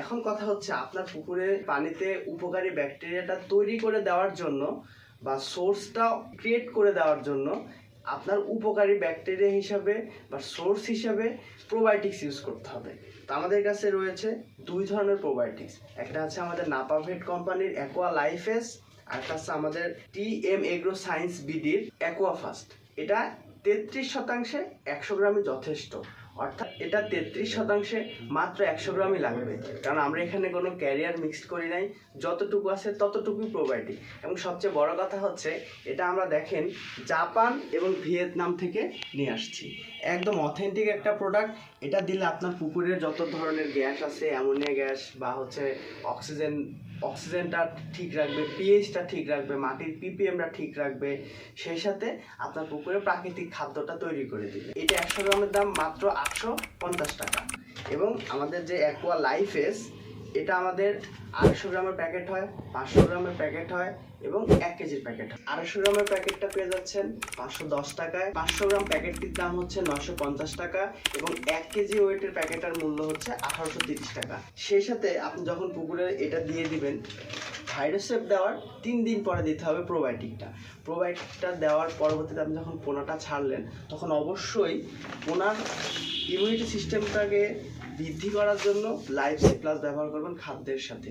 এখন কথা হচ্ছে আপনার পুকুরে পানিতে উপকারী ব্যাকটেরিয়াটা তৈরি করে দেওয়ার জন্য বা সোর্সটা ক্রিয়েট করে দেওয়ার জন্য আপনার উপকারী ব্যাকটেরিয়া হিসাবে বা সোর্স হিসাবে প্রোবায়োটিক্স ইউজ করতে হবে। তো আমাদের কাছে রয়েছে দুই ধরনের প্রোবায়োটিক্স। একটা আছে আমাদের নাপাভেট কোম্পানির অ্যাকোয়া লাইফেস আর একটা আছে আমাদের টি এম এগ্রো সায়েন্স বিডির অ্যাকোয়া ফাস্ট এটা তেত্রিশ শতাংশে একশো গ্রামে যথেষ্ট। অর্থাৎ এটা তেত্রিশ শতাংশে মাত্র একশো গ্রামই লাগবে। কারণ আমরা এখানে কোনো ক্যারিয়ার মিক্সড করি নাই। যতটুকু আছে ততটুকুই প্রোবায়োটিক এবং সবচেয়ে বড় কথা হচ্ছে, এটা আমরা দেখেন জাপান এবং ভিয়েতনাম থেকে নিয়ে আসছি। একদম অথেন্টিক একটা প্রোডাক্ট এটা দিলে আপনার পুকুরের যত ধরনের গ্যাস আছে, অ্যামোনিয়া গ্যাস বা হচ্ছে অক্সিজেন, অক্সিজেনটা ঠিক রাখবে পিএইচটা ঠিক রাখবে, মাটির পিপিএমটা ঠিক রাখবে, সেই সাথে আপনার পুকুরে প্রাকৃতিক খাদ্যটা তৈরি করে দিবে। এটা একশো গ্রামের দাম মাত্র আটশো পঞ্চাশ টাকা। এবং আমাদের যে অ্যাকোয়া লাইফেস এটা আমাদের আড়াইশো গ্রামের প্যাকেট হয়, পাঁচশো গ্রামের প্যাকেট হয় এবং এক কেজির প্যাকেট আড়াইশো গ্রামের প্যাকেটটা পেয়ে যাচ্ছেন পাঁচশো দশ টাকায়। পাঁচশো গ্রাম প্যাকেটটির দাম হচ্ছে নশো পঞ্চাশ টাকা এবং এক কেজি ওয়েটের প্যাকেটের মূল্য হচ্ছে আঠারোশো তিরিশ টাকা। সেই সাথে আপনি যখন পুকুরে এটা দিয়ে দিবেন ভাইরাসেপ দেওয়ার তিন দিন পরে দিতে হবে প্রোবায়োটিকটা প্রোবায়োটিকটা দেওয়ার পরবর্তীতে আপনি যখন পোনাটা ছাড়লেন, তখন অবশ্যই পোনার ইমিউনিটি সিস্টেমটাকে বৃদ্ধি করার জন্য লাইফ প্লাস ব্যবহার করবেন খাদ্যের সাথে।